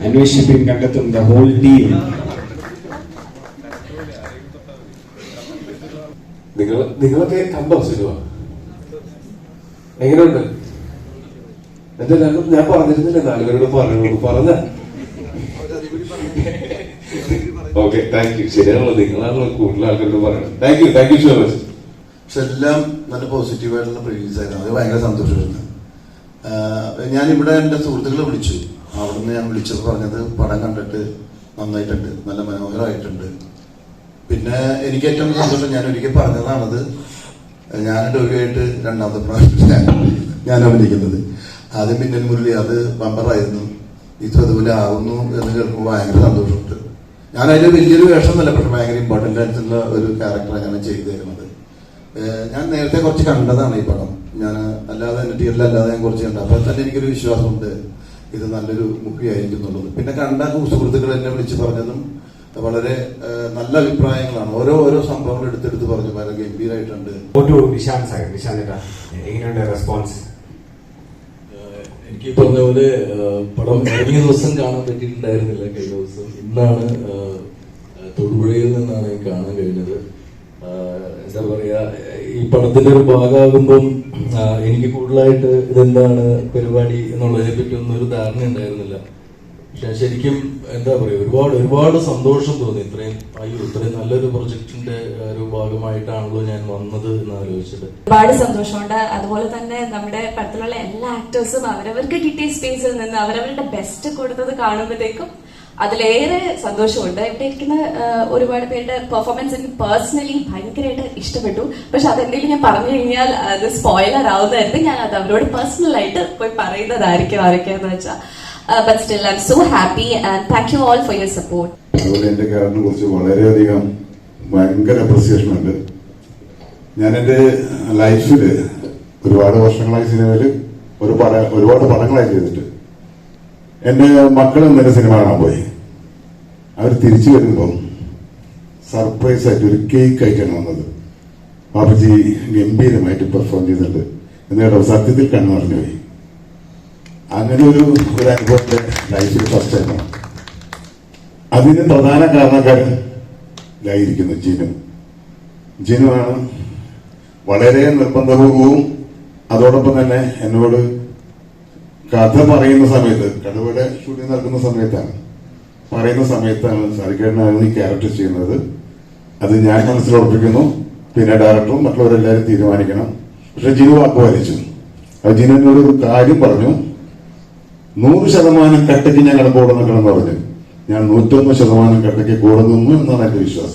അന്വേഷിപ്പിൻ കണ്ടെത്തും the whole team നിങ്ങൾ നിങ്ങളൊക്കെ കണ്ടോ സിനിമ. എങ്ങനെയുണ്ട്? എന്റെ ഞാൻ- ഞാൻ പറഞ്ഞിരുന്നില്ല? നാലുപേരോട് പറഞ്ഞു പറഞ്ഞ. ഓക്കെ താങ്ക് യു ശരിയാണല്ലോ. നിങ്ങളാണല്ലോ കൂടുതൽ ആൾക്കാരോട് പറയണം thank you thank you so much പക്ഷെ എല്ലാം നല്ല പോസിറ്റീവായിട്ടുള്ള പ്രീവിയസ് ആയിരുന്നു. അത് ഭയങ്കര സന്തോഷമായിരുന്നു. ഞാൻ ഇവിടെ എന്റെ സുഹൃത്തുക്കളെ വിളിച്ചു. അവിടുന്ന് ഞാൻ വിളിച്ചത് പറഞ്ഞത് പടം കണ്ടിട്ട് നന്നായിട്ടുണ്ട് നല്ല മനോഹരമായിട്ടുണ്ട് പിന്നെ എനിക്ക് ഏറ്റവും സന്തോഷം ഞാൻ ഒരിക്കൽ പറഞ്ഞതാണത് ഞാൻ ഡോബിയായിട്ട് രണ്ടാമത്തെ പ്രാവശ്യം ഞാൻ- അഭിനയിക്കുന്നത്. ആദ്യം മിന്നൽ മുരളി അത് ബമ്പറായിരുന്നു ഇത് അതുപോലെ ആവുന്നു എന്ന് കേൾക്കുമ്പോൾ ഭയങ്കര സന്തോഷമുണ്ട്. ഞാൻ അതിൽ വലിയൊരു വേഷമൊന്നുമല്ല പക്ഷെ ഭയങ്കര ഇമ്പോർട്ടന്റ് ആയിട്ടുള്ള ഒരു ക്യാരക്ടറാണ് ഞാൻ ചെയ്തു തരുന്നത്. ഞാൻ നേരത്തെ കുറച്ച് കണ്ടതാണ് ഈ പടം. ഞാൻ അല്ലാതെ എന്റെ അല്ലാതെ ഞാൻ കുറച്ച് കണ്ടത് അപ്പോൾ തന്നെ എനിക്കൊരു വിശ്വാസമുണ്ട്. ഇത് നല്ലൊരു മൂവി ആയിരിക്കും എന്നുള്ളത്. പിന്നെ കണ്ട സുഹൃത്തുക്കൾ എന്നെ വിളിച്ച് പറഞ്ഞതും വളരെ നല്ല അഭിപ്രായങ്ങളാണ്. ഓരോ ഓരോ സംഭവങ്ങൾ എടുത്തെടുത്ത് പറഞ്ഞു. വളരെ ഗംഭീരായിട്ടുണ്ട്. എങ്ങനെയുണ്ട് റെസ്പോൺസ്? എനിക്ക് പറഞ്ഞ പോലെ പടം കഴിഞ്ഞ ദിവസം കാണാൻ പറ്റിയിട്ടുണ്ടായിരുന്നില്ല. കഴിഞ്ഞ ദിവസം ഇന്നാണ് തൊടുപുഴയിൽ നിന്നാണ് കാണാൻ കഴിഞ്ഞത്. എന്താ പറയാ ഈ പടത്തിന്റെ ഒരു ഭാഗമാകുമ്പം എനിക്ക് കൂടുതലായിട്ട് ഇതെന്താണ് പരിപാടി എന്നുള്ളതിനെ പറ്റി ഒന്നും ഒരു ധാരണ ഉണ്ടായിരുന്നില്ല. പക്ഷെ ശരിക്കും എന്താ പറയാ ഒരുപാട് ഒരുപാട് സന്തോഷം തോന്നി. ഇത്രയും അയ്യോ ഇത്രയും നല്ലൊരു പ്രൊജക്ടിന്റെ ഒരു ഭാഗമായിട്ടാണല്ലോ ഞാൻ വന്നത് എന്ന് ആലോചിച്ചിട്ട് ഒരുപാട് സന്തോഷമുണ്ട്. അതുപോലെ തന്നെ നമ്മുടെ പടത്തിലുള്ള എല്ലാ ആക്ടേഴ്സും അവരവർക്ക് കിട്ടിയ സ്പേസിൽ നിന്ന് അവരവരുടെ ബെസ്റ്റ് കൊടുത്തത് കാണുമ്പോഴത്തേക്കും അതിലേറെ സന്തോഷമുണ്ട്. ഇവിടെ ഇരിക്കുന്ന ഒരുപാട് പേരുടെ പെർഫോമൻസ് എനിക്ക് പേഴ്സണലി ഭയങ്കരമായിട്ട് ഇഷ്ടപ്പെട്ടു. പക്ഷെ അതെന്തെങ്കിലും ഞാൻ പറഞ്ഞു കഴിഞ്ഞാൽ അത് സ്പോയിലർ ആവുന്നതായിരുന്നു ഞാൻ അത് അവരോട് പേഴ്സണലായിട്ട് പോയി പറയുന്നതായിരിക്കും ആരൊക്കെയാന്ന് വെച്ചാൽ ബട്ട് അതുപോലെ എന്റെ കാറിനെ കുറിച്ച് വളരെയധികം ഭയങ്കര അപ്രിസിയേഷൻ ഉണ്ട്. ഞാൻ എന്റെ ലൈഫിൽ ഒരുപാട് വർഷങ്ങളായി സിനിമയിൽ ഒരു പട ഒരുപാട് പടങ്ങളായി ചെയ്തിട്ട് എന്റെ മക്കളും ഇന്നലെ സിനിമ കാണാൻ പോയി. അവർ തിരിച്ചു വരുമ്പം സർപ്രൈസ് ആയിട്ട് ഒരു കേക്ക് ആയിട്ടാണ് വന്നത് ബാബുജി ഗംഭീരമായിട്ട് പെർഫോം ചെയ്തിട്ടുണ്ട്. എന്നിട്ട് സത്യത്തിൽ കണ്ണു പറഞ്ഞു പോയി. അങ്ങനെ ഒരു ഒരു അനുഭവത്തെ ലൈഫിൽ ഫസ്റ്റ് ആയിരുന്നു അതിന് പ്രധാന കാരണക്കാരൻ ഇതായിരിക്കുന്നു ജിനു. ജിനുവാണ് വളരെ നിർബന്ധപൂർവവും അതോടൊപ്പം തന്നെ എന്നോട് കഥ പറയുന്ന സമയത്ത് കടുവയുടെ ഷൂട്ടിംഗ് നടക്കുന്ന സമയത്താണ് പറയുന്ന സമയത്താണ് സാരിക്കേട്ടനാണ് ഈ ക്യാരക്ടർ ചെയ്യുന്നത്? അത് ഞാൻ മനസ്സിൽ ഉറപ്പിക്കുന്നു പിന്നെ ഡയറക്ടറും മറ്റുള്ളവരെല്ലാവരും തീരുമാനിക്കണം. പക്ഷെ ജിനു വാക്ക് പാലിച്ചു. അത് ജിനു എന്നോട് ഒരു കാര്യം പറഞ്ഞു. നൂറ് ശതമാനം കട്ടയ്ക്ക് ഞങ്ങളുടെ കൂടെ നിൽക്കണം എന്ന് പറഞ്ഞു. ഞാൻ നൂറ്റൊന്ന് ശതമാനം കട്ടയ്ക്ക് കൂടെ നിന്നു എന്നാണ് എന്റെ വിശ്വാസം.